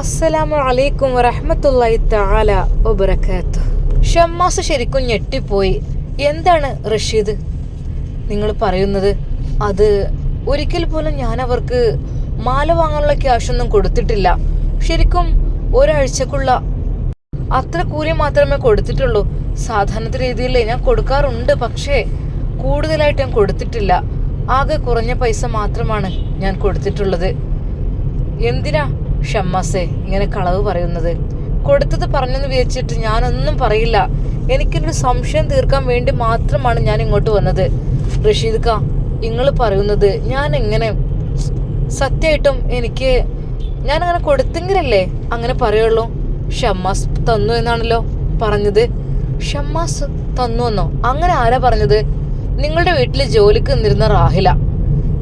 അസ്സലാമു അലൈക്കും വറഹ്മത്തുള്ളാഹി തആല വബറകാത്തു. ഷമ്മാസ് ശരിക്കും ഞെട്ടിപ്പോയി. എന്താണ് റഷീദ്? നിങ്ങൾ പറയുന്നത് അത് ഒരിക്കൽ പോലും ഞാൻ അവർക്ക് മാല വാങ്ങാനുള്ള ക്യാഷ് ഒന്നും കൊടുത്തിട്ടില്ല. ശരിക്കും ഒരാഴ്ചക്കുള്ള അത്ര കൂലി മാത്രമേ കൊടുത്തിട്ടുള്ളൂ. സാധാരണ രീതിയിൽ ഞാൻ കൊടുക്കാറുണ്ട് പക്ഷേ കൂടുതലായിട്ട് ഞാൻ കൊടുത്തിട്ടില്ല. ആകെ കുറഞ്ഞ പൈസ മാത്രമാണ് ഞാൻ കൊടുത്തിട്ടുള്ളത്. എന്തിനാ ഷമ്മാസെ ഇങ്ങനെ കളവ് പറയുന്നത്. കൊടുത്തത് പറഞ്ഞെന്ന് വിചാരിച്ചിട്ട് ഞാനൊന്നും പറയില്ല. എനിക്കൊരു സംശയം തീർക്കാൻ വേണ്ടി മാത്രമാണ് ഞാൻ ഇങ്ങോട്ട് വന്നത്. റഷീദ് ഖാ നിങ്ങൾ പറയുന്നത് ഞാൻ എങ്ങനെ സത്യമായിട്ടും എനിക്ക് ഞാൻ അങ്ങനെ കൊടുത്തെങ്കിലല്ലേ അങ്ങനെ പറയുള്ളൂ. ഷമ്മാസ് തന്നു എന്നാണല്ലോ പറഞ്ഞത്. ഷമ്മാസ് തന്നു എന്നോ? അങ്ങനെ ആരാ പറഞ്ഞത്? നിങ്ങളുടെ വീട്ടിൽ ജോലിക്ക് നിന്നിരുന്ന റാഹില.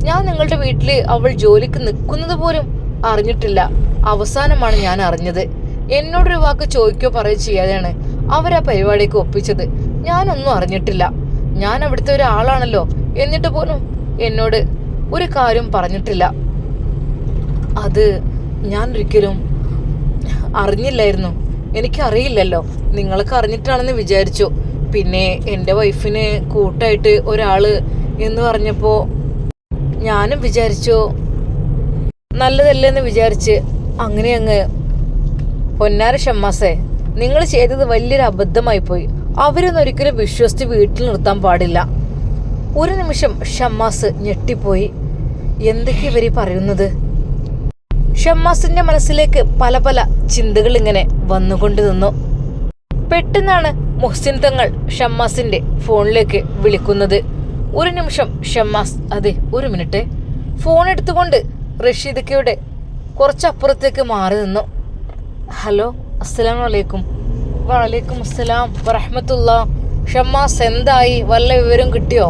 ഞാൻ നിങ്ങളുടെ വീട്ടിൽ അവൾ ജോലിക്ക് നിൽക്കുന്നത് പോലും അറിഞ്ഞിട്ടില്ല. അവസാനമാണ് ഞാൻ അറിഞ്ഞത്. എന്നോടൊരു വാക്ക് ചോദിക്കോ പറയോ ചെയ്യാതെയാണ് അവരാ പരിപാടിക്ക് ഒപ്പിച്ചത്. ഞാനൊന്നും അറിഞ്ഞിട്ടില്ല. ഞാൻ അവിടുത്തെ ഒരാളാണല്ലോ. എന്നിട്ട് പോലും എന്നോട് ഒരു കാര്യം പറഞ്ഞിട്ടില്ല. അത് ഞാൻ ഒരിക്കലും അറിഞ്ഞില്ലായിരുന്നു. എനിക്കറിയില്ലല്ലോ. നിങ്ങളൊക്കെ അറിഞ്ഞിട്ടാണെന്ന് വിചാരിച്ചു. പിന്നെ എന്റെ വൈഫിന് കൂട്ടായിട്ട് ഒരാൾ എന്ന് പറഞ്ഞപ്പോൾ ഞാനും വിചാരിച്ചു നല്ലതല്ലെന്ന് വിചാരിച്ച്. അങ്ങനെ അങ്ങ് പൊന്നാര ഷമ്മാസേ നിങ്ങൾ ചെയ്തത് വലിയൊരു അബദ്ധമായി പോയി അവരൊന്നും ഒരിക്കലും വിശ്വസിച്ച് വീട്ടിൽ നിർത്താൻ പാടില്ല. ഒരു നിമിഷം ഷമ്മാസ് ഞെട്ടിപ്പോയി. എന്തൊക്കെ ഇവർ പറയുന്നത്? ഷമ്മാസിന്റെ മനസ്സിലേക്ക് പല പല ചിന്തകൾ ഇങ്ങനെ വന്നുകൊണ്ട് നിന്നു. പെട്ടെന്നാണ് മുഹ്സിൻ തങ്ങൾ ഷമ്മാസിന്റെ ഫോണിലേക്ക് വിളിക്കുന്നത്. ഒരു നിമിഷം ഷമ്മാസ് അതെ ഒരു മിനിറ്റ്. ഫോൺ എടുത്തുകൊണ്ട് റഷീദക്കയുടെ കുറച്ചപ്പുറത്തേക്ക് മാറി നിന്നു. ഹലോ അസ്സലാം വലൈക്കും വലൈക്കും അസ്സലാം വറഹമത്തുള്ള. ഷമ്മാസ് എന്തായി വല്ല വിവരം കിട്ടിയോ?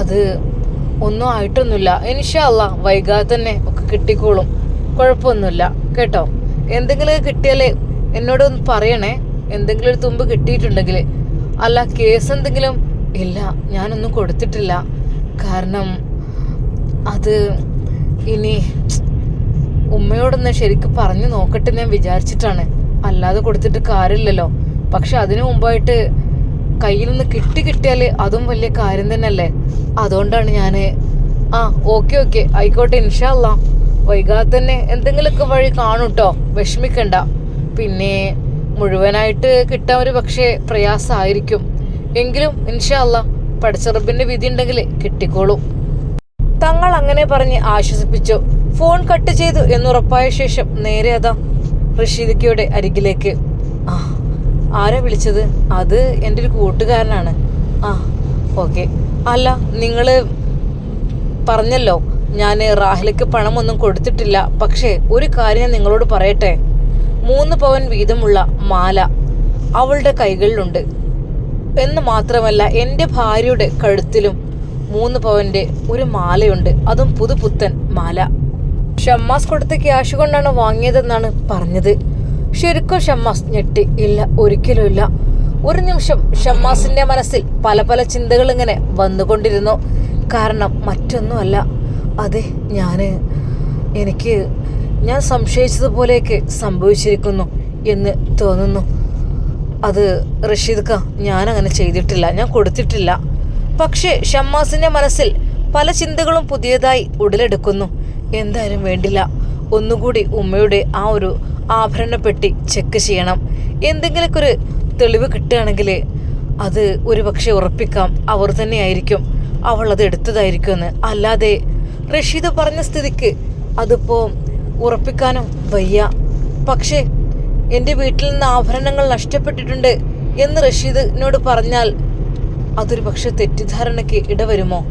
അത് ഒന്നും ആയിട്ടൊന്നുമില്ല. ഇൻഷാല്ല വൈകാതെ തന്നെ ഒക്കെ കിട്ടിക്കോളും. കുഴപ്പമൊന്നുമില്ല. കേട്ടോ? എന്തെങ്കിലും കിട്ടിയാലേ എന്നോട് ഒന്ന് പറയണേ. എന്തെങ്കിലും ഒരു തുമ്പ് കിട്ടിയിട്ടുണ്ടെങ്കിൽ. അല്ല കേസ് എന്തെങ്കിലും? ഇല്ല ഞാനൊന്നും കൊടുത്തിട്ടില്ല. കാരണം അത് ഇനി ഉമ്മയോടൊന്ന് ശരിക്കും പറഞ്ഞു നോക്കട്ടെ ഞാൻ വിചാരിച്ചിട്ടാണ്. അല്ലാതെ കൊടുത്തിട്ട് കാര്യമില്ലല്ലോ. പക്ഷെ അതിനു മുമ്പായിട്ട് കയ്യിൽ നിന്ന് കിട്ടി കിട്ടിയാൽ അതും വലിയ കാര്യം തന്നെയല്ലേ? അതുകൊണ്ടാണ് ഞാൻ ആ ഓക്കെ ഓക്കെ ആയിക്കോട്ടെ ഇൻഷാല്ല വൈകാതെ തന്നെ എന്തെങ്കിലുമൊക്കെ വഴി കാണും കേട്ടോ വിഷമിക്കണ്ട. പിന്നെ മുഴുവനായിട്ട് കിട്ടാൻ ഒരു പക്ഷേ പ്രയാസമായിരിക്കും. എങ്കിലും ഇൻഷാല്ല പഠിച്ചറബിന്റെ വിധി ഉണ്ടെങ്കിൽ കിട്ടിക്കോളും. തങ്ങൾ അങ്ങനെ പറഞ്ഞ് ആശ്വസിപ്പിച്ചു. ഫോൺ കട്ട് ചെയ്തു എന്നുറപ്പായ ശേഷം നേരെ അതാ റഷീദിക്കയുടെ അരികിലേക്ക്. ആ ആരാ വിളിച്ചത്? അത് എന്റെ ഒരു കൂട്ടുകാരനാണ്. ആ ഓക്കെ. അല്ല നിങ്ങൾ പറഞ്ഞല്ലോ ഞാൻ റാഹിലേക്ക് പണമൊന്നും കൊടുത്തിട്ടില്ല. പക്ഷേ ഒരു കാര്യം ഞാൻ നിങ്ങളോട് പറയട്ടെ. മൂന്ന് പവൻ വീതമുള്ള മാല അവളുടെ കൈകളിലുണ്ട്. എന്ന് മാത്രമല്ല എന്റെ ഭാര്യയുടെ കഴുത്തിലും മൂന്ന് പവന്റെ ഒരു മാലയുണ്ട്. അതും പുതുപുത്തൻ മാല. ഷമ്മാസ് കൊടുത്ത ക്യാഷ് കൊണ്ടാണ് വാങ്ങിയതെന്നാണ് പറഞ്ഞത്. ശരിക്കും ഷമ്മാസ് ഞെട്ടി. ഇല്ല ഒരിക്കലും ഇല്ല. ഒരു നിമിഷം ഷമ്മാസിന്റെ മനസ്സിൽ പല പല ചിന്തകൾ ഇങ്ങനെ വന്നുകൊണ്ടിരുന്നു. കാരണം മറ്റൊന്നുമല്ല. അതെ ഞാൻ എനിക്ക് ഞാൻ സംശയിച്ചതുപോലെയൊക്കെ സംഭവിച്ചിരിക്കുന്നു എന്ന് തോന്നുന്നു. അത് റഷീദ് ഖാ ഞാൻ അങ്ങനെ ചെയ്തിട്ടില്ല. ഞാൻ കൊടുത്തിട്ടില്ല. പക്ഷേ ഷമ്മാസിന്റെ മനസ്സിൽ പല ചിന്തകളും പുതിയതായി ഉടലെടുക്കുന്നു. എന്തായാലും വേണ്ടില്ല. ഒന്നുകൂടി ഉമ്മയുടെ ആ ഒരു ആഭരണപ്പെട്ടി ചെക്ക് ചെയ്യണം. എന്തെങ്കിലുമൊക്കെ ഒരു തെളിവ് കിട്ടുകയാണെങ്കിൽ അത് ഒരു പക്ഷെ ഉറപ്പിക്കാം. അവർ തന്നെയായിരിക്കും. അവൾ അത് എടുത്തതായിരിക്കുമെന്ന് അല്ലാതെ റഷീദ് പറഞ്ഞ സ്ഥിതിക്ക് അതിപ്പോൾ ഉറപ്പിക്കാനും വയ്യ. പക്ഷേ എന്റെ വീട്ടിൽ നിന്ന് ആഭരണങ്ങൾ നഷ്ടപ്പെട്ടിട്ടുണ്ട് എന്ന് റഷീദിനോട് പറഞ്ഞാൽ അതൊരു പക്ഷെ തെറ്റിദ്ധാരണയ്ക്ക് ഇടവരുമോ?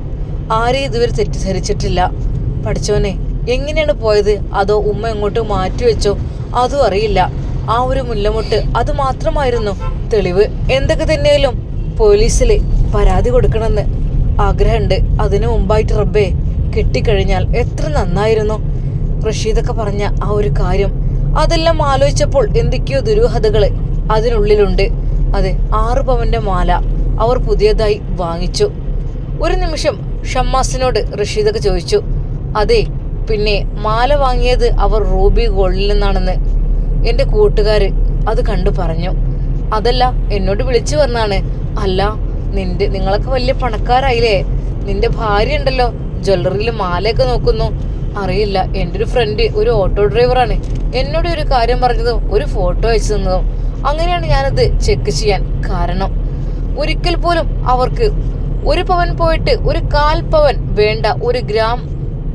ആരെയും ഇതുവരെ തെറ്റിദ്ധരിച്ചിട്ടില്ല. പഠിച്ചോനെ എങ്ങനെയാണ് പോയത്? അതോ ഉമ്മ എങ്ങോട്ട് മാറ്റിവെച്ചോ അതും അറിയില്ല. ആ ഒരു മുല്ലമുട്ട് അത് മാത്രമായിരുന്നു തെളിവ്. എന്തൊക്കെ തന്നെയാലും പോലീസിൽ പരാതി കൊടുക്കണമെന്ന് ആഗ്രഹമുണ്ട്. അതിനു മുമ്പായിട്ട് റബ്ബേ കിട്ടിക്കഴിഞ്ഞാൽ എത്ര നന്നായിരുന്നു? റഷീദൊക്കെ പറഞ്ഞ ആ ഒരു കാര്യം. അതെല്ലാം ആലോചിച്ചപ്പോൾ എന്തൊക്കെയോ ദുരൂഹതകൾ അതിനുള്ളിലുണ്ട്. അതെ ആറ് പവന്റെ മാല അവർ പുതിയതായി വാങ്ങിച്ചു. ഒരു നിമിഷം ഷമ്മാസിനോട് റഷീദൊക്കെ ചോദിച്ചു. അതെ പിന്നെ മാല വാങ്ങിയത് അവർ റൂബി ഗോൾഡിൽ നിന്നാണെന്ന് എന്റെ കൂട്ടുകാര് അത് കണ്ടു പറഞ്ഞു. അതല്ല എന്നോട് വിളിച്ചു വന്നാണ്. അല്ല നിന്റെ നിങ്ങളൊക്കെ വലിയ പണക്കാരായില്ലേ? നിന്റെ ഭാര്യ ഉണ്ടല്ലോ ജ്വല്ലറിയിൽ മാലയൊക്കെ നോക്കുന്നു. അറിയില്ല എന്റെ ഒരു ഫ്രണ്ട് ഒരു ഓട്ടോ ഡ്രൈവറാണ് എന്നോട് ഒരു കാര്യം പറഞ്ഞതും ഒരു ഫോട്ടോ അയച്ചു തന്നതും. അങ്ങനെയാണ് ഞാനത് ചെക്ക് ചെയ്യാൻ കാരണം. ഒരിക്കൽ പോലും അവർക്ക് ഒരു പവൻ പോയിട്ട് ഒരു കാൽ പവൻ വേണ്ട ഒരു ഗ്രാം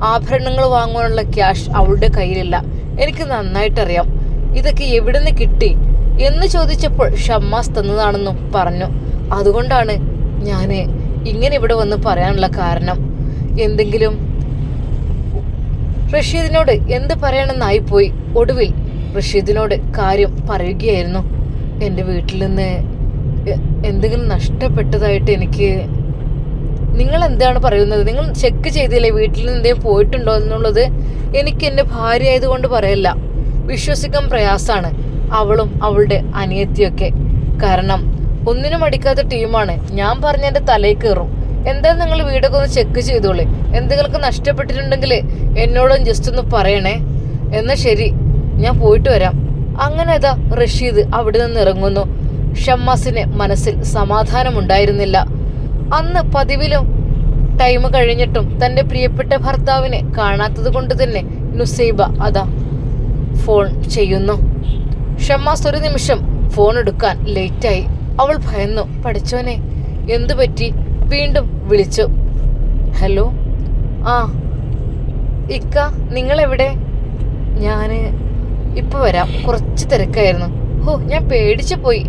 ആഭരണങ്ങൾ വാങ്ങാനുള്ള ക്യാഷ് അവളുടെ കയ്യിലില്ല. എനിക്ക് നന്നായിട്ടറിയാം. ഇതൊക്കെ എവിടെ നിന്ന് കിട്ടി? എന്ന് ചോദിച്ചപ്പോൾ ഷമ്മാസ് തന്നതാണെന്നും പറഞ്ഞു. അതുകൊണ്ടാണ് ഞാൻ ഇങ്ങനെ ഇവിടെ വന്ന് പറയാനുള്ള കാരണം. എന്തെങ്കിലും? റഷീദിനോട് എന്ത് പറയണമെന്നായിപ്പോയി ഒടുവിൽ റഷീദിനോട് കാര്യം പറയുകയായിരുന്നു. എന്റെ വീട്ടിൽ നിന്ന് എന്തെങ്കിലും നഷ്ടപ്പെട്ടതായിട്ട് എനിക്ക് നിങ്ങൾ എന്താണ് പറയുന്നത്? നിങ്ങൾ ചെക്ക് ചെയ്തില്ലേ വീട്ടിൽ നിന്ന് എന്തെങ്കിലും പോയിട്ടുണ്ടോ എന്നുള്ളത്? എനിക്ക് എന്റെ ഭാര്യ ആയതുകൊണ്ട് പറയല്ല. വിശ്വസിക്കാൻ പ്രയാസാണ് അവളും അവളുടെ അനിയത്തിയൊക്കെ. കാരണം ഒന്നിനും അടിക്കാത്ത ടീമാണ്. ഞാൻ പറഞ്ഞ എന്റെ തലയിൽ കയറും. എന്താ നിങ്ങൾ വീടൊക്കെ ഒന്ന് ചെക്ക് ചെയ്തോളേ. എന്തെങ്കിലുമൊക്കെ നഷ്ടപ്പെട്ടിട്ടുണ്ടെങ്കിൽ എന്നോടും ജസ്റ്റ് ഒന്ന് പറയണേ. എന്നാ ശരി ഞാൻ പോയിട്ട് വരാം. അങ്ങനെ അതാ റഷീദ് അവിടെ നിന്ന് ഇറങ്ങുന്നു. ഷമ്മാസിന് മനസ്സിൽ സമാധാനമുണ്ടായിരുന്നില്ല. അന്ന് പതിവിലും ടൈം കഴിഞ്ഞിട്ടും തന്റെ പ്രിയപ്പെട്ട ഭർത്താവിനെ കാണാത്തത് കൊണ്ട് തന്നെ നുസൈബ അതാ ഫോൺ ചെയ്യുന്നു. ഷമ്മാസ് ഒരു നിമിഷം ഫോൺ എടുക്കാൻ ലേറ്റായി അവൾ ഭയന്നു പഠിച്ചോനെ എന്തു പറ്റി? വീണ്ടും വിളിച്ചു. ഹലോ ആ ഇക്ക നിങ്ങളെവിടെ? ഞാൻ ഇപ്പൊ വരാം കുറച്ച് തിരക്കായിരുന്നു. ഓ ഞാൻ പേടിച്ചു പോയി.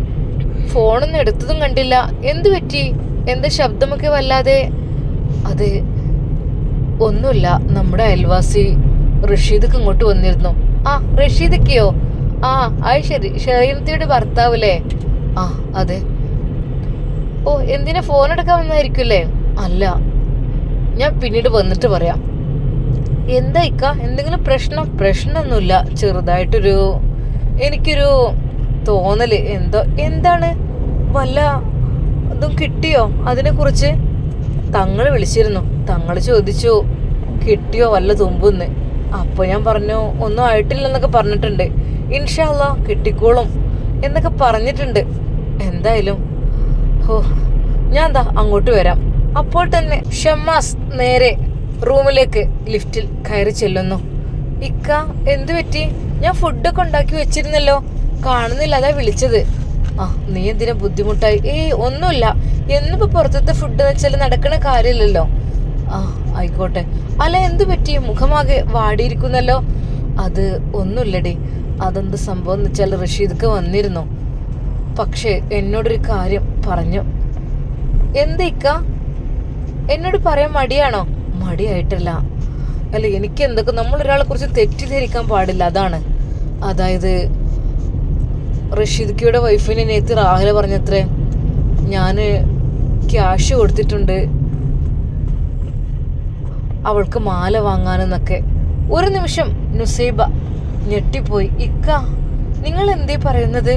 ഫോണൊന്നും എടുത്തതും കണ്ടില്ല. എന്തു പറ്റി? എന്താ ശബ്ദമൊക്കെ വല്ലാതെ? അത് ഒന്നുമില്ല. നമ്മുടെ അയൽവാസി റഷീദക്ക് ഇങ്ങോട്ട് വന്നിരുന്നു. ആ റഷീദക്കയോ? ആ അത് ശരി. ഷെറീനത്തിയുടെ ഭർത്താവല്ലേ? ആ അതെ. ഓ എന്തിനാ ഫോൺ എടുക്കാൻ വന്നായിരിക്കുമല്ലേ? അല്ല. ഞാൻ പിന്നീട് വന്നിട്ട് പറയാം. എന്താ ഇക്ക? എന്തെങ്കിലും പ്രശ്നം? പ്രശ്നമൊന്നുമില്ല. ചെറുതായിട്ടൊരു എനിക്കൊരു തോന്നൽ. എന്തോ? എന്താണ്? വല്ല ഇതും കിട്ടിയോ? അതിനെക്കുറിച്ച് തങ്ങൾ വിളിച്ചിരുന്നു. തങ്ങൾ ചോദിച്ചു കിട്ടിയോ വല്ല തുമ്പെന്ന്? അപ്പോൾ ഞാൻ പറഞ്ഞു ഒന്നും ആയിട്ടില്ലെന്നൊക്കെ പറഞ്ഞിട്ടുണ്ട്. ഇൻഷാല്ല കിട്ടിക്കോളും എന്നൊക്കെ പറഞ്ഞിട്ടുണ്ട്. എന്തായാലും ഓ ഞാൻ എന്താ അങ്ങോട്ട് വരാം. അപ്പോൾ തന്നെ ഷമ്മാസ് നേരെ റൂമിലേക്ക് ലിഫ്റ്റിൽ കയറി ചെല്ലുന്നു. ഇക്ക എന്തു പറ്റി? ഞാൻ ഫുഡൊക്കെ ഉണ്ടാക്കി വെച്ചിരുന്നല്ലോ. കാണുന്നില്ല അതാ വിളിച്ചത്. ആ നീ എന്തിനാ ബുദ്ധിമുട്ടായി? ഏയ് ഒന്നുമില്ല. എന്നിപ്പോ പുറത്തത്തെ ഫുഡ് വെച്ചാൽ നടക്കണ കാര്യമില്ലല്ലോ. ആ ആയിക്കോട്ടെ. അല്ല എന്തു പറ്റി? മുഖമാകെ വാടിയിരിക്കുന്നല്ലോ. അത് ഒന്നുമില്ലടി. അതെന്ത് സംഭവം എന്ന് വെച്ചാൽ റഷീദ്ക്ക് വന്നിരുന്നു. പക്ഷേ എന്നോടൊരു കാര്യം പറഞ്ഞു. എന്തേക്ക എന്നോട് പറയാൻ മടിയാണോ? മടിയായിട്ടല്ല. അല്ല എനിക്ക് എന്തൊക്കെ നമ്മൾ ഒരാളെ കുറിച്ച് തെറ്റിദ്ധരിക്കാൻ പാടില്ല അതാണ്. അതായത് റഷീദ്ക്കയുടെ വൈഫിന് നേത്ത് റാഹല പറഞ്ഞത്രേ ഞാൻ ക്യാഷ് കൊടുത്തിട്ടുണ്ട്. അവൾക്ക് മാല വാങ്ങാനെന്നൊക്കെ. ഒരു നിമിഷം നുസൈബ ഞെട്ടിപ്പോയി. ഇക്ക നിങ്ങൾ എന്തേ പറയുന്നത്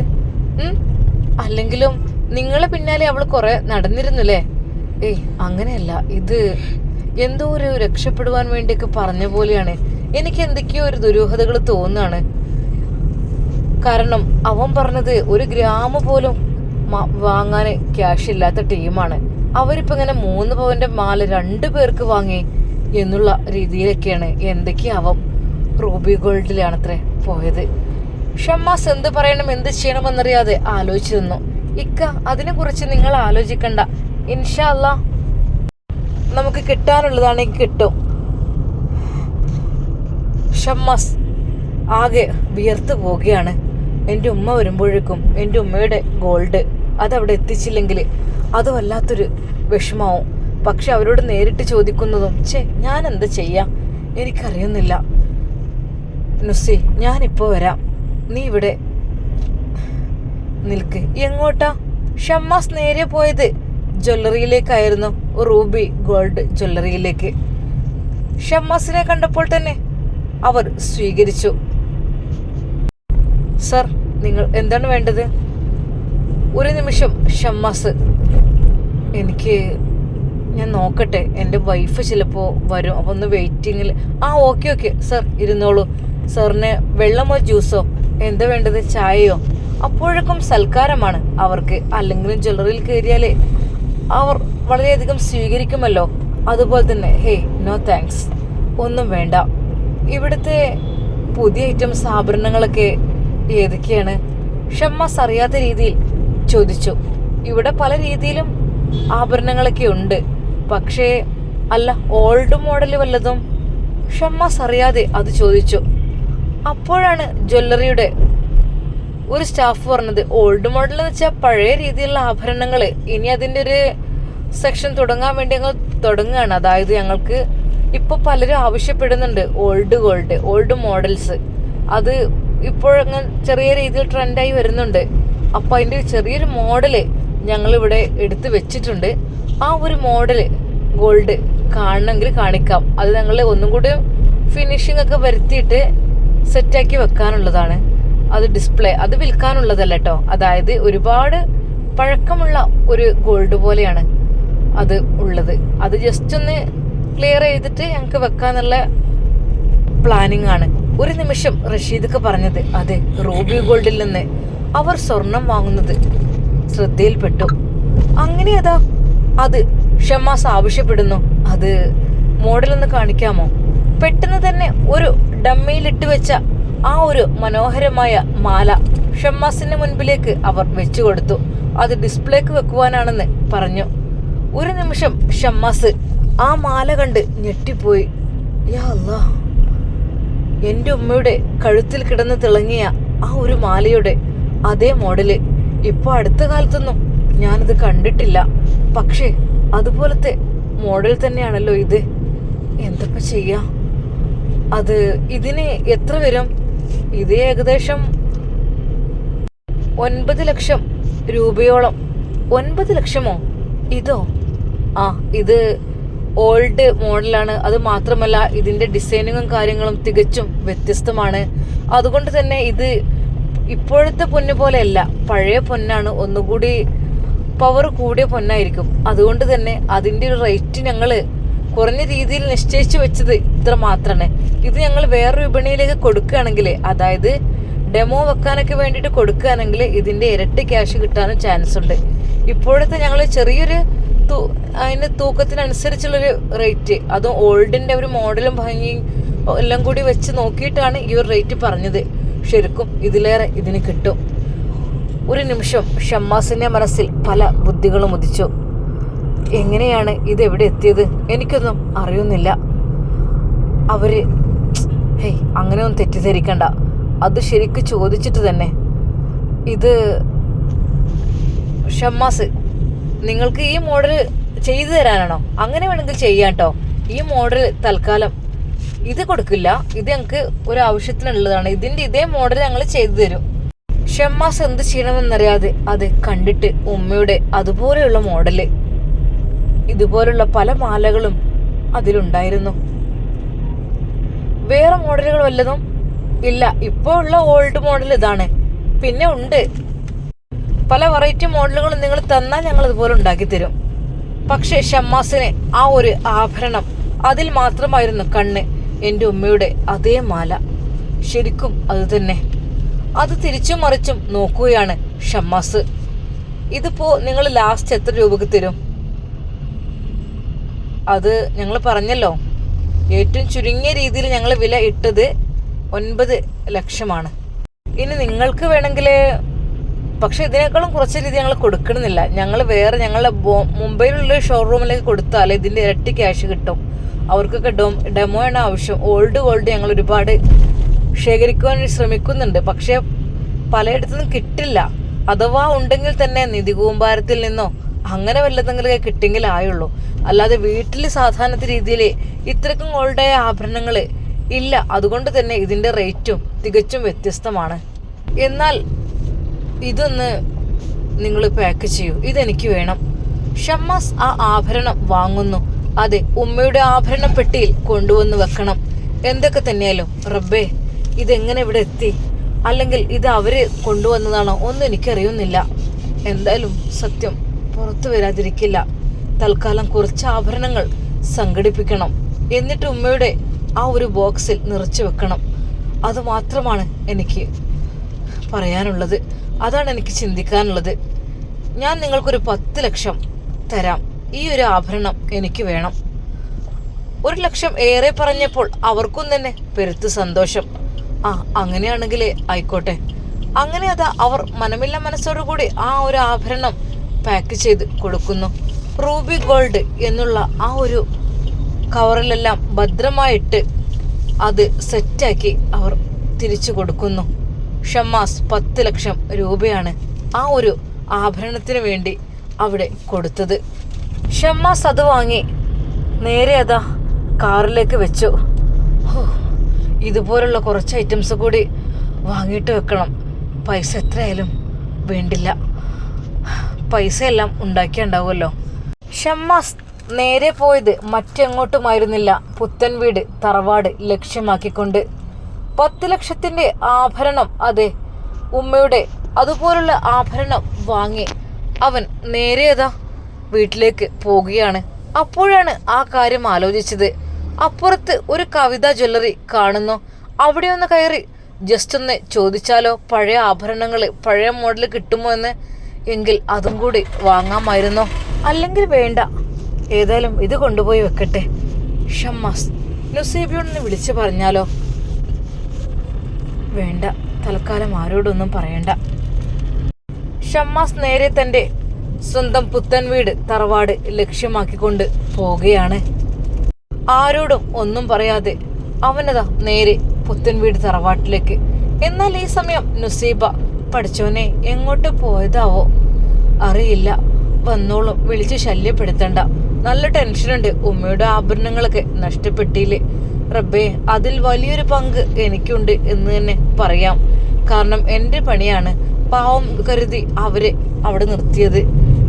അല്ലെങ്കിലും നിങ്ങളെ പിന്നാലെ അവൾ കുറെ നടന്നിരുന്നില്ലേ? ഏയ് അങ്ങനെയല്ല. ഇത് എന്തോ ഒരു രക്ഷപ്പെടുവാൻ വേണ്ടിയൊക്കെ പറഞ്ഞ പോലെയാണ്. എനിക്ക് എന്തൊക്കെയോ ഒരു ദുരൂഹതകൾ തോന്നുകയാണ് കാരണം അവൻ പറഞ്ഞത് ഒരു ഗ്രാമ പോലും വാങ്ങാൻ ക്യാഷ് ഇല്ലാത്ത ടീമാണ് അവരിപ്പോ ഇങ്ങനെ മൂന്ന് പവന്റെ മാല രണ്ടു പേർക്ക് വാങ്ങി എന്നുള്ള രീതിയിലൊക്കെയാണ് എന്തൊക്കെയാവും റൂബി ഗോൾഡിലാണത്രേ പോയത്. ഷമ്മാസ് എന്ത് പറയണം എന്ത് ചെയ്യണമെന്നറിയാതെ ആലോചിച്ചു നിന്നു. ഇക്ക അതിനെ കുറിച്ച് നിങ്ങൾ ആലോചിക്കണ്ട. ഇൻഷല്ല നമുക്ക് കിട്ടാനുള്ളതാണെങ്കിൽ കിട്ടും. ഷമ്മാസ് ആകെ വിയർത്ത് പോവുകയാണ്. എന്റെ ഉമ്മ വരുമ്പോഴേക്കും എന്റെ ഉമ്മയുടെ ഗോൾഡ് അതവിടെ എത്തിച്ചില്ലെങ്കിൽ അത് വല്ലാത്തൊരു വിഷമാവും. പക്ഷെ അവരോട് നേരിട്ട് ചോദിക്കുന്നതും ചേ ഞാൻ എന്താ ചെയ്യാം? എനിക്കറിയുന്നില്ല. നുസി ഞാനിപ്പോൾ വരാം. നീ ഇവിടെ നിൽക്ക്. എങ്ങോട്ടാ? ഷമ്മാസ് നേരെ പോയത് ജ്വല്ലറിയിലേക്കായിരുന്നു. Ruby gold ജ്വല്ലറിയിലേക്ക്. ഷമ്മാസിനെ കണ്ടപ്പോൾ തന്നെ അവർ സ്വീകരിച്ചു. സർ നിങ്ങൾ എന്താണ് വേണ്ടത്? ഒരു നിമിഷം ഷമ്മാസ്. എനിക്ക് ഞാൻ നോക്കട്ടെ. എന്റെ വൈഫ് ചിലപ്പോൾ വരും. അപ്പോൾ ഒന്ന് വെയിറ്റിങ്ങിൽ ആ ഓക്കെ ഓക്കെ സർ ഇരുന്നോളൂ. സാറിന് വെള്ളമോ ജ്യൂസോ എന്താ വേണ്ടത്? ചായയോ? അപ്പോഴേക്കും സൽക്കാരമാണ് അവർക്ക്. അല്ലെങ്കിലും ജ്വല്ലറിയിൽ കയറിയാൽ അവർ വളരെയധികം സ്വീകരിക്കുമല്ലോ. അതുപോലെ തന്നെ ഹേയ് നോ താങ്ക്സ് ഒന്നും വേണ്ട. ഇവിടുത്തെ പുതിയ ഐറ്റംസ് ആഭരണങ്ങളൊക്കെ ഏതൊക്കെയാണ്? ഷമ്മാസ് അറിയാത്ത രീതിയിൽ ചോദിച്ചു. ഇവിടെ പല രീതിയിലും ആഭരണങ്ങളൊക്കെ ഉണ്ട്. പക്ഷേ അല്ല ഓൾഡ് മോഡൽ വല്ലതും ഷമ്മാസ് അറിയാതെ അത് ചോദിച്ചു. അപ്പോഴാണ് ജ്വല്ലറിയുടെ ഒരു സ്റ്റാഫ് പറഞ്ഞത് ഓൾഡ് മോഡൽ എന്ന് വെച്ചാൽ പഴയ രീതിയിലുള്ള ആഭരണങ്ങൾ ഇനി അതിന്റെ ഒരു സെക്ഷൻ തുടങ്ങാൻ വേണ്ടി ഞങ്ങൾ തുടങ്ങുകയാണ്. അതായത് ഞങ്ങൾക്ക് ഇപ്പോൾ പലരും ആവശ്യപ്പെടുന്നുണ്ട് ഓൾഡ് ഗോൾഡ് ഓൾഡ് മോഡൽസ് അത് ഇപ്പോഴങ്ങനെ ചെറിയ രീതിയിൽ ട്രെൻഡായി വരുന്നുണ്ട്. അപ്പോൾ അതിന്റെ ചെറിയൊരു മോഡൽ ഞങ്ങളിവിടെ എടുത്ത് വെച്ചിട്ടുണ്ട്. ആ ഒരു മോഡൽ ഗോൾഡ് കാണണമെങ്കിൽ കാണിക്കാം. അത് ഞങ്ങൾ ഒന്നും കൂടി ഫിനിഷിംഗ് ഒക്കെ വരുത്തിയിട്ട് സെറ്റാക്കി വെക്കാനുള്ളതാണ്. അത് ഡിസ്പ്ലേ അത് വിൽക്കാനുള്ളതല്ല കേട്ടോ അതായത് ഒരുപാട് പഴക്കമുള്ള ഒരു ഗോൾഡ് പോലെയാണ് അത് ഉള്ളത്. അത് ജസ്റ്റ് ഒന്ന് ക്ലിയർ ചെയ്തിട്ട് ഞങ്ങൾക്ക് വെക്കാനുള്ള പ്ലാനിങ് ആണ്. ഒരു നിമിഷം റഷീദക്ക് പറഞ്ഞത് അതെ റൂബി ഗോൾഡിൽ നിന്ന് അവർ സ്വർണം വാങ്ങുന്നത് ശ്രദ്ധയിൽപ്പെട്ടു. അങ്ങനെ അതാ അത് ഷമാസ് ആവശ്യപ്പെടുന്നു. അത് മോഡൽ ഒന്ന് കാണിക്കാമോ? പെട്ടെന്ന് തന്നെ ഒരു ഡമ്മയിലിട്ട് വെച്ച ആ ഒരു മനോഹരമായ മാല ഷമ്മാസിന്റെ മുൻപിലേക്ക് അവർ വെച്ചു കൊടുത്തു. അത് ഡിസ്പ്ലേക്ക് വെക്കുവാനാണെന്ന് പറഞ്ഞു. ഒരു നിമിഷം ഷമ്മാസ് ആ മാല കണ്ട് ഞെട്ടിപ്പോയി. യാ അല്ലാ എന്റെ ഉമ്മയുടെ കഴുത്തിൽ കിടന്ന് തിളങ്ങിയ ആ ഒരു മാലയുടെ അതേ മോഡൽ ഇപ്പൊ അടുത്ത കാലത്തൊന്നും ഞാനത് കണ്ടിട്ടില്ല. പക്ഷേ അതുപോലത്തെ മോഡൽ തന്നെയാണല്ലോ ഇത്. എന്തപ്പ ചെയ്യാ? അത് ഇതിന് എത്ര വരും? ഇത് ഏകദേശം ഒൻപത് ലക്ഷം രൂപയോളം. ഒൻപത് ലക്ഷമോ? ഇതോ? ആ ഇത് ഓൾഡ് മോഡലാണ് അത് മാത്രമല്ല ഇതിന്റെ ഡിസൈനിങ്ങും കാര്യങ്ങളും തികച്ചും വ്യത്യസ്തമാണ്. അതുകൊണ്ട് തന്നെ ഇത് ഇപ്പോഴത്തെ പൊന്ന് പോലെയല്ല പഴയ പൊന്നാണ്. ഒന്നുകൂടി പവർ കൂടിയ പൊന്നായിരിക്കും. അതുകൊണ്ട് തന്നെ അതിന്റെ ഒരു റേറ്റ് ഞങ്ങൾ കുറഞ്ഞ രീതിയിൽ നിശ്ചയിച്ചു വെച്ചത് ഇത്ര മാത്രമാണ് ഇത് ഞങ്ങൾ വേറെ വിപണിയിലേക്ക് കൊടുക്കുകയാണെങ്കിൽ അതായത് ഡെമോ വെക്കാനൊക്കെ വേണ്ടിയിട്ട് കൊടുക്കുകയാണെങ്കിൽ ഇതിന്റെ ഇരട്ടി ക്യാഷ് കിട്ടാനും ചാൻസ് ഉണ്ട്. ഇപ്പോഴത്തെ ഞങ്ങൾ ചെറിയൊരു അതിന്റെ തൂക്കത്തിനനുസരിച്ചുള്ളൊരു റേറ്റ് അതും ഓൾഡിന്റെ ഒരു മോഡലും ഭംഗിയും എല്ലാം കൂടി വെച്ച് നോക്കിയിട്ടാണ് ഈ ഒരു റേറ്റ് പറഞ്ഞത്. ശരിക്കും ഇതിലേറെ ഇതിന് കിട്ടും. ഒരു നിമിഷം ഷമ്മാസിന്റെ മനസ്സിൽ പല ബുദ്ധികളും ഉദിച്ചു. എങ്ങനെയാണ് ഇത് എവിടെ എത്തിയത്? എനിക്കൊന്നും അറിയുന്നില്ല. അവർ ഹേയ് അങ്ങനെയൊന്നും തെറ്റിദ്ധരിക്കണ്ട. അത് ശരിക്കും ചോദിച്ചിട്ട് തന്നെ. ഇത് ഷമ്മാസ് നിങ്ങൾക്ക് ഈ മോഡൽ ചെയ്തു തരാനാണോ? അങ്ങനെ വേണമെങ്കിൽ ചെയ്യാം കേട്ടോ ഈ മോഡൽ തൽക്കാലം ഇത് കൊടുക്കില്ല. ഇത് ഞങ്ങൾക്ക് ഒരു ആവശ്യത്തിനുള്ളതാണ്. ഇതിന്റെ ഇതേ മോഡൽ ഞങ്ങൾ ചെയ്തു തരും. ഷമ്മാസ് എന്ത് ചെയ്യണമെന്നറിയാതെ അത് കണ്ടിട്ട് ഉമ്മയുടെ അതുപോലെയുള്ള മോഡൽ ഇതുപോലുള്ള പല മാലകളും അതിലുണ്ടായിരുന്നു. വേറെ മോഡലുകൾ വല്ലതും ഇല്ല. ഇപ്പോൾ ഉള്ള ഓൾഡ് മോഡൽ ഇതാണ്. പിന്നെ ഉണ്ട്. പല വെറൈറ്റി മോഡലുകളും നിങ്ങൾ തന്നാൽ ഞങ്ങൾ ഇതുപോലെ ഉണ്ടാക്കി തരും. പക്ഷേ ഷമ്മാസിന് ആ ഒരു ആഭരണം അതിൽ മാത്രമായിരുന്നു കണ്ണ് എന്റെ ഉമ്മയുടെ അതേ മാല. ശരിക്കും അത് തന്നെ. അത് തിരിച്ചും മറിച്ചും നോക്കുകയാണ് ഷമ്മാസ്. ഇതിപ്പോ നിങ്ങൾ ലാസ്റ്റ് എത്ര രൂപക്ക് തരും? അത് ഞങ്ങൾ പറഞ്ഞല്ലോ. ഏറ്റവും ചുരുങ്ങിയ രീതിയിൽ ഞങ്ങൾ വില ഇട്ടത് ഒൻപത് ലക്ഷമാണ്. ഇനി നിങ്ങൾക്ക് വേണമെങ്കിൽ പക്ഷെ ഇതിനേക്കാളും കുറച്ച് രീതി ഞങ്ങൾ കൊടുക്കണമെന്നില്ല ഞങ്ങൾ വേറെ ഞങ്ങളുടെ മുംബൈയിലുള്ള ഷോറൂമിലേക്ക് കൊടുത്താൽ ഇതിന്റെ ഇരട്ടി ക്യാഷ് കിട്ടും. അവർക്കൊക്കെ ഡൊ ഡെമോ ആണ് ആവശ്യം. ഓൾഡ് ഗോൾഡ് ഞങ്ങൾ ഒരുപാട് ശേഖരിക്കുവാൻ ശ്രമിക്കുന്നുണ്ട്. പക്ഷെ പലയിടത്തും കിട്ടില്ല. അഥവാ ഉണ്ടെങ്കിൽ തന്നെ നിധി കൂമ്പാരത്തിൽ നിന്നോ അങ്ങനെ വല്ലതെങ്കിലും കിട്ടിയെങ്കിൽ ആയുള്ളൂ അല്ലാതെ വീട്ടിൽ സാധാരണ രീതിയിൽ ഇത്രക്കും ഗോൾഡായ ആഭരണങ്ങൾ ഇല്ല. അതുകൊണ്ട് തന്നെ ഇതിന്റെ റേറ്റും തികച്ചും വ്യത്യസ്തമാണ്. എന്നാൽ ഇതൊന്ന് നിങ്ങൾ പാക്ക് ചെയ്യൂ. ഇതെനിക്ക് വേണം. ഷമ്മാസ് ആ ആഭരണം വാങ്ങുന്നു. അതെ ഉമ്മയുടെ ആഭരണ പെട്ടിയിൽ കൊണ്ടുവന്ന് വെക്കണം. എന്തൊക്കെ തന്നെയാലും റബ്ബേ ഇതെങ്ങനെ ഇവിടെ എത്തി? അല്ലെങ്കിൽ ഇത് അവർ കൊണ്ടുവന്നതാണോ? ഒന്നും എനിക്കറിയുന്നില്ല. എന്തായാലും സത്യം പുറത്തു വരാതിരിക്കില്ല. തൽക്കാലം കുറച്ച് ആഭരണങ്ങൾ സംഘടിപ്പിക്കണം. എന്നിട്ട് ഉമ്മയുടെ ആ ഒരു ബോക്സിൽ നിറച്ചു വെക്കണം. അതുമാത്രമാണ് എനിക്ക് പറയാനുള്ളത്. അതാണ് എനിക്ക് ചിന്തിക്കാനുള്ളത്. ഞാൻ നിങ്ങൾക്കൊരു പത്ത് ലക്ഷം തരാം. ഈ ഒരു ആഭരണം എനിക്ക് വേണം. ഒരു ലക്ഷം ഏറെ പറഞ്ഞപ്പോൾ അവർക്കും തന്നെ പെരുത്ത് സന്തോഷം. ആ അങ്ങനെയാണെങ്കിൽ ആയിക്കോട്ടെ. അങ്ങനെ അതാ അവർ മനമില്ല മനസ്സോടുകൂടി ആ ഒരു ആഭരണം പാക്ക് ചെയ്ത് കൊടുക്കുന്നു. റൂബി ഗോൾഡ് എന്നുള്ള ആ ഒരു കവറിലെല്ലാം ഭദ്രമായിട്ട് അത് സെറ്റാക്കി അവർ തിരിച്ചു കൊടുക്കുന്നു. ഷമ്മാസ് പത്ത് ലക്ഷം രൂപയാണ് ആ ഒരു ആഭരണത്തിന് വേണ്ടി അവിടെ കൊടുത്തത്. ഷമ്മാസ് അത് വാങ്ങി നേരെ അതാ കാറിലേക്ക് വെച്ചു. ഇതുപോലുള്ള കുറച്ച് ഐറ്റംസ് കൂടി വാങ്ങിയിട്ട് വെക്കണം. പൈസ എത്രയായാലും വേണ്ടില്ല. പൈസ എല്ലാം ഉണ്ടാക്കിയുണ്ടാവുമല്ലോ. ഷമ്മാസ് നേരെ പോയത് മറ്റെങ്ങോട്ടുമായിരുന്നില്ല. പുത്തൻ വീട് തറവാട് ലക്ഷ്യമാക്കിക്കൊണ്ട് പത്ത് ലക്ഷത്തിന്റെ ആഭരണം അതെ ഉമ്മയുടെ അതുപോലുള്ള ആഭരണം വാങ്ങി അവൻ നേരെ നേരെയതാ വീട്ടിലേക്ക് പോകുകയാണ് അപ്പോഴാണ് ആ കാര്യം ആലോചിച്ചത്. അപ്പുറത്ത് ഒരു കവിതാ ജ്വല്ലറി കാണുന്നു. അവിടെ ഒന്ന് കയറി ജസ്റ്റ് ഒന്ന് ചോദിച്ചാലോ പഴയ ആഭരണങ്ങൾ പഴയ മോഡൽ കിട്ടുമോ എന്ന്? എങ്കിൽ അതും കൂടി വാങ്ങാമായിരുന്നോ? അല്ലെങ്കിൽ വേണ്ട ഏതായാലും ഇത് കൊണ്ടുപോയി വെക്കട്ടെ. ഷമ്മാസ് നുസീബിയോടൊന്ന് വിളിച്ചു പറഞ്ഞാലോ? വേണ്ട. തൽക്കാലം ആരോടൊന്നും പറയണ്ട. ഷമ്മാസ് നേരെ തന്റെ സ്വന്തം പുത്തൻ വീട് തറവാട് ലക്ഷ്യമാക്കിക്കൊണ്ട് പോവുകയാണ്. ആരോടും ഒന്നും പറയാതെ അവനതാ നേരെ പുത്തൻ വീട് തറവാട്ടിലേക്ക്. എന്നാൽ ഈ സമയം നുസീബ പഠിച്ചവനെ എങ്ങോട്ട് പോയതാവോ അറിയില്ല. വന്നോളും വിളിച്ച് ശല്യപ്പെടുത്തണ്ട. നല്ല ടെൻഷനുണ്ട് ഉമ്മയുടെ ആഭരണങ്ങളൊക്കെ നഷ്ടപ്പെട്ടില്ലേ. റബ്ബേ അതിൽ വലിയൊരു പങ്ക് എനിക്കുണ്ട് എന്ന് തന്നെ പറയാം. കാരണം എന്റെ പണിയാണ് പാവം കരുതി അവരെ അവിടെ നിർത്തിയത്.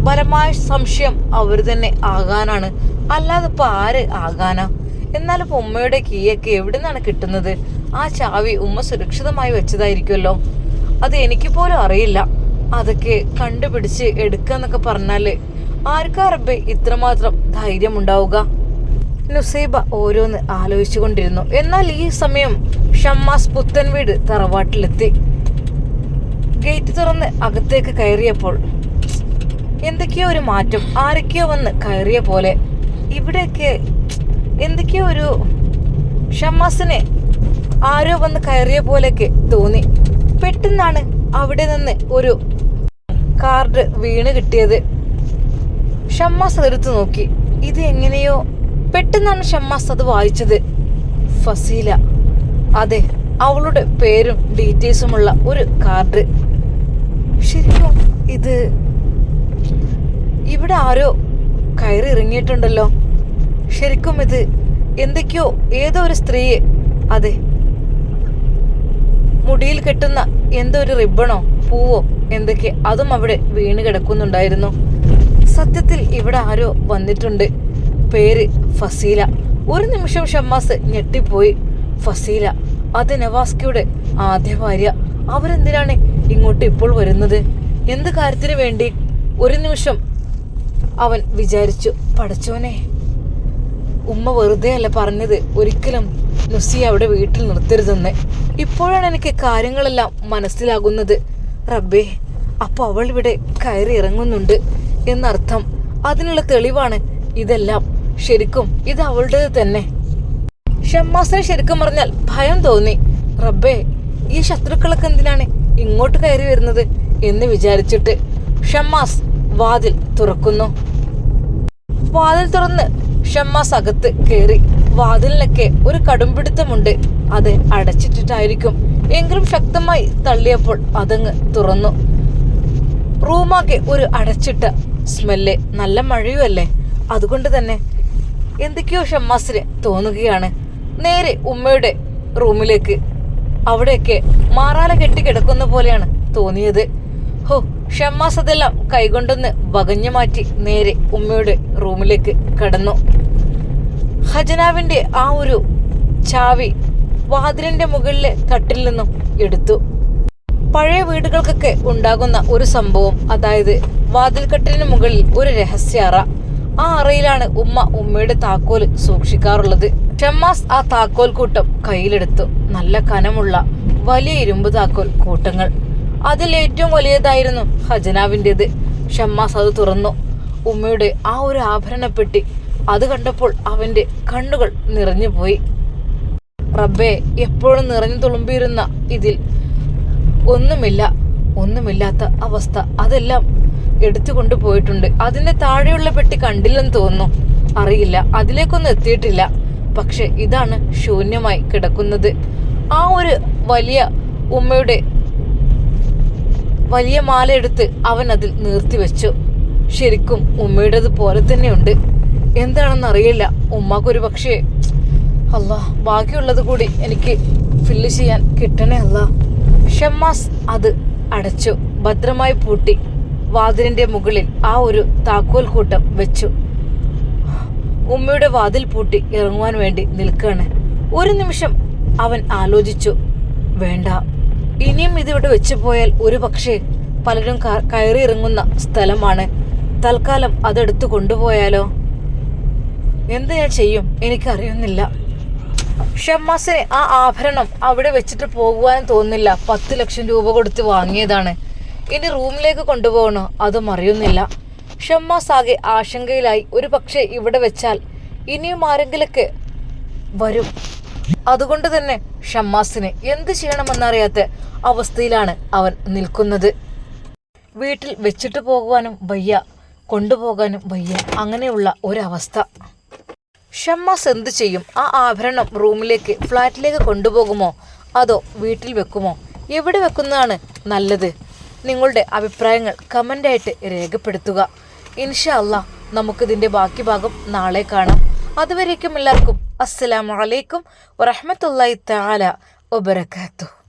ബലമായ സംശയം അവർ തന്നെ ആകാനാണ്. അല്ലാതെ ഇപ്പൊ ആര് ആകാനാ? എന്നാലും ഉമ്മയുടെ കീയൊക്കെ എവിടെ നിന്നാണ് കിട്ടുന്നത്? ആ ചാവി ഉമ്മ സുരക്ഷിതമായി വെച്ചതായിരിക്കുമല്ലോ. അത് എനിക്ക് പോലും അറിയില്ല. അതൊക്കെ കണ്ടുപിടിച്ച് എടുക്കാന്നൊക്കെ പറഞ്ഞാൽ ആർക്കാ റബ്ബേ ഇത്രമാത്രം ധൈര്യം ഉണ്ടാവുക നുസൈബ ഓരോന്ന് ആലോചിച്ചുകൊണ്ടിരുന്നു. എന്നാൽ ഈ സമയം ഷമ്മാസ് പുത്തൻ വീട് തറവാട്ടിലെത്തി. ഗേറ്റ് തുറന്ന് അകത്തേക്ക് കയറിയപ്പോൾ എന്തൊക്കെയോ ഒരു മാറ്റം. ആരൊക്കെയോ വന്ന് കയറിയ പോലെ ഇവിടെയൊക്കെ എന്തൊക്കെയോ ഒരു ഷമ്മാസിനെ ആരോ വന്ന് കയറിയ പോലെയൊക്കെ തോന്നി. പെട്ടെന്നാണ് അവിടെ നിന്ന് ഒരു കാർഡ് വീണ് കിട്ടിയത്. ഷമ്മാസ് എടുത്തു നോക്കി. ഇത് എങ്ങനെയോ പെട്ടെന്നാണ് ഷമ്മാസ് അത് വായിച്ചത്. ഫസീല. അതെ അവളുടെ പേരും ഡീറ്റെയിൽസുമുള്ള ഒരു കാർഡ്. ശരിക്കും ഇത് ഇവിടെ ആരോ കയറി ഇറങ്ങിയിട്ടുണ്ടല്ലോ. ശരിക്കും ഇത് എന്തൊക്കെയോ ഏതോ ഒരു സ്ത്രീയെ അതെ മുടിയിൽ കെട്ടുന്ന എന്തോ ഒരു റിബണോ പൂവോ എന്തൊക്കെ അതും അവിടെ വീണ് കിടക്കുന്നുണ്ടായിരുന്നു. സത്യത്തിൽ ഇവിടെ ആരോ വന്നിട്ടുണ്ട്. പേര് ഫസീല. ഒരു നിമിഷം ഷമ്മാസ് ഞെട്ടിപ്പോയി. ഫസീല അത് നവാസ്കിയുടെ ആദ്യ ഭാര്യ. അവരെന്തിനാണ് ഇങ്ങോട്ട് ഇപ്പോൾ വരുന്നത്? എന്ത് കാര്യത്തിന് വേണ്ടി? ഒരു നിമിഷം അവൻ വിചാരിച്ചു. പഠിച്ചോനെ ഉമ്മ വെറുതെ അല്ല പറഞ്ഞത്. ഒരിക്കലും നുസി അവിടെ വീട്ടിൽ നിർത്തരുതെന്ന്. ഇപ്പോഴാണ് എനിക്ക് കാര്യങ്ങളെല്ലാം മനസ്സിലാകുന്നത്. റബ്ബേ അപ്പോൾ അവൾ ഇവിടെ കയറി ഇറങ്ങുന്നുണ്ട് എന്നർത്ഥം. അതിനുള്ള തെളിവാണ് ഇതെല്ലാം. ശരിക്കും ഇത് അവളുടേത് തന്നെ. ഷമ്മാസിനെ ശരിക്കും പറഞ്ഞാൽ ഭയം തോന്നി. റബ്ബേ ഈ ശത്രുക്കളൊക്കെ എന്തിനാണ് ഇങ്ങോട്ട് കയറി വരുന്നത് എന്ന് വിചാരിച്ചിട്ട് ഷമ്മാസ് വാതിൽ തുറക്കുന്നു. വാതിൽ തുറന്ന് ഷമ്മാസ് അകത്ത് കയറി വാതിലിനൊക്കെ ഒരു കടുംപിടുത്തമുണ്ട് അത് അടച്ചിട്ടിട്ടായിരിക്കും. എങ്കിലും ശക്തമായി തള്ളിയപ്പോൾ അതങ്ങ് തുറന്നു. റൂമാകെ ഒരു അടച്ചിട്ട സ്മെല്ല്. നല്ല മഴയുമല്ലേ? അതുകൊണ്ട് തന്നെ എന്തൊക്കെയോ ഷമ്മാസിന് തോന്നുകയാണ്. നേരെ ഉമ്മയുടെ റൂമിലേക്ക്. അവിടെയൊക്കെ മാറാല കെട്ടി കിടക്കുന്ന പോലെയാണ് തോന്നിയത്. ഹോ ഷമ്മാസ് അതെല്ലാം കൈകൊണ്ടൊന്ന് വകഞ്ഞു മാറ്റി നേരെ ഉമ്മയുടെ റൂമിലേക്ക് കടന്നു. ഖജനാവിന്റെ ആ ഒരു ചാവി വാതിലിന്റെ മുകളിലെ തട്ടിൽ നിന്നും എടുത്തു. പഴയ വീടുകൾക്കൊക്കെ ഉണ്ടാകുന്ന ഒരു സംഭവം അതായത് വാതിൽക്കെട്ടിന് മുകളിൽ ഒരു രഹസ്യ അറ. ആ അറയിലാണ് ഉമ്മ ഉമ്മയുടെ താക്കോൽ സൂക്ഷിക്കാറുള്ളത്. ഷമ്മാസ് ആ താക്കോൽ കൂട്ടം കയ്യിലെടുത്തു. നല്ല കനമുള്ള വലിയ ഇരുമ്പ് താക്കോൽ കൂട്ടങ്ങൾ. അതിൽ ഏറ്റവും വലിയതായിരുന്നു ഖജനാവിന്റെത്. ഷമ്മാസ് അത് തുറന്നു. ഉമ്മയുടെ ആ ഒരു ആഭരണപ്പെട്ടി അത് കണ്ടപ്പോൾ അവന്റെ കണ്ണുകൾ നിറഞ്ഞുപോയി റബ്ബെ എപ്പോഴും നിറഞ്ഞു തുളുമ്പിയിരുന്ന ഇതിൽ ഒന്നുമില്ല ഒന്നുമില്ലാത്ത അവസ്ഥ. അതെല്ലാം എടുത്തു കൊണ്ടുപോയിട്ടുണ്ട്. അതിന്റെ താഴെയുള്ള പെട്ടി കണ്ടില്ലെന്ന് തോന്നുന്നു. അറിയില്ല. അതിലേക്കൊന്നും എത്തിയിട്ടില്ല. പക്ഷെ ഇതാണ് ശൂന്യമായി കിടക്കുന്നത്. ആ ഒരു വലിയ ഉമ്മയുടെ വലിയ മാല എടുത്ത് അവൻ അതിൽ നിർത്തിവെച്ചു ശരിക്കും ഉമ്മയുടേത് പോലെ തന്നെയുണ്ട്. എന്താണെന്ന് അറിയില്ല. ഉമ്മാക്കൊരു പക്ഷേ അല്ല ബാക്കിയുള്ളത് കൂടി എനിക്ക് ഫില്ല് ചെയ്യാൻ കിട്ടണേ അല്ല. ഷമ്മാസ് അത് അടച്ചു. ഭദ്രമായി പൂട്ടി. വാതിലിന്റെ മുകളിൽ ആ ഒരു താക്കോൽ കൂട്ടം വെച്ചു. ഉമ്മയുടെ വാതിൽ പൂട്ടി ഇറങ്ങുവാൻ വേണ്ടി നിൽക്കാണ് ഒരു നിമിഷം അവൻ ആലോചിച്ചു. വേണ്ട. ഇനിയും ഇതിവിടെ വെച്ചു പോയാൽ ഒരു പക്ഷേ പലരും കയറി ഇറങ്ങുന്ന സ്ഥലമാണ്. തൽക്കാലം അതെടുത്തു കൊണ്ടുപോയാലോ? എന്ത് ഞാൻ ചെയ്യും? എനിക്കറിയുന്നില്ല. ഷമ്മാസിന് ആ ആഭരണം അവിടെ വെച്ചിട്ട് പോകുവാൻ തോന്നില്ല. പത്ത് ലക്ഷം രൂപ കൊടുത്ത് വാങ്ങിയതാണ്. ഇനി റൂമിലേക്ക് കൊണ്ടുപോകണോ? അതും അറിയുന്നില്ല. ഷമ്മാസ് ആകെ ആശങ്കയിലായി. ഒരു പക്ഷേ ഇവിടെ വെച്ചാൽ ഇനിയും ആരെങ്കിലൊക്കെ വരും. അതുകൊണ്ട് തന്നെ ഷമ്മാസിന് എന്ത് ചെയ്യണമെന്നറിയാത്ത അവസ്ഥയിലാണ് അവൻ നിൽക്കുന്നത്. വീട്ടിൽ വെച്ചിട്ട് പോകുവാനും വയ്യ കൊണ്ടുപോകാനും വയ്യ. അങ്ങനെയുള്ള ഒരവസ്ഥ. ഷമ്മാസ് എന്ത് ചെയ്യും? ആ ആഭരണം റൂമിലേക്ക് ഫ്ലാറ്റിലേക്ക് കൊണ്ടുപോകുമോ? അതോ വീട്ടിൽ വെക്കുമോ? എവിടെ വെക്കുന്നതാണ് നല്ലത്? നിങ്ങളുടെ അഭിപ്രായങ്ങൾ കമന്റായിട്ട് രേഖപ്പെടുത്തുക. ഇൻഷാ അല്ല നമുക്കിതിന്റെ ബാക്കി ഭാഗം നാളെ കാണാം. അതുവരേക്കും എല്ലാവർക്കും അസ്സലാമു അലൈക്കും വറഹ്മത്തുള്ളാഹി തആല വബറകാതുഹു.